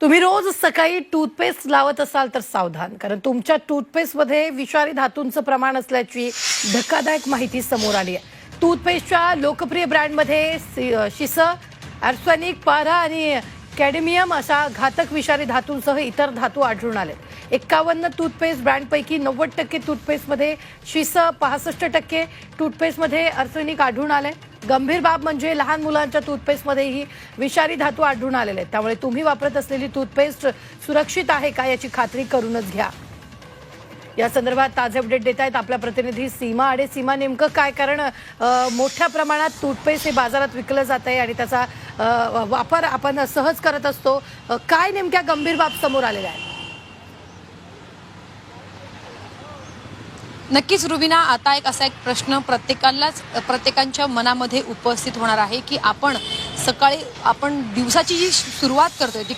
तुम्ही रोज सकाळी टूथपेस्ट लावत असाल तर सावधान कारण तुमच्या टूथपेस्टमध्ये विषारी धातूंचं प्रमाण असल्याची धक्कादायक माहिती समोर आली आहे. टूथपेस्टच्या लोकप्रिय ब्रँडमध्ये शिस आर्सनिक पारा आणि कॅडेमियम अशा घातक विषारी धातूंसह इतर धातू आढळून आले एक्कावन्न टूथपेस्ट ब्रँडपैकी नव्वद टक्के टूथपेस्टमध्ये शिस पासष्ट टक्के टूथपेस्टमध्ये आर्सेनिक आढळून आले गंभीर बाब म्हणजे लहान मुलांच्या टूथपेस्टमध्येही विषारी धातू आढळून आलेले आहेत. त्यामुळे तुम्ही वापरत असलेली टूथपेस्ट सुरक्षित आहे का याची खात्री करूनच घ्या. या संदर्भात ताजे अपडेट देत आहेत आपल्या प्रतिनिधी सीमा. आणि सीमा नेमकं काय? कारण मोठ्या प्रमाणात टूथपेस्ट हे बाजारात विकलं जात आहे आणि त्याचा वापर आपण सहज करत असतो. काय नेमक्या गंभीर बाब समोर आलेल्या आहेत? नक्कीच रुबिना आता एक असा एक प्रश्न प्रत्येकालाच प्रत्येकांच्या मनामध्ये उपस्थित होणार आहे की आपण सकाळी आपण दिवसाची जी सुरुवात करतोय ती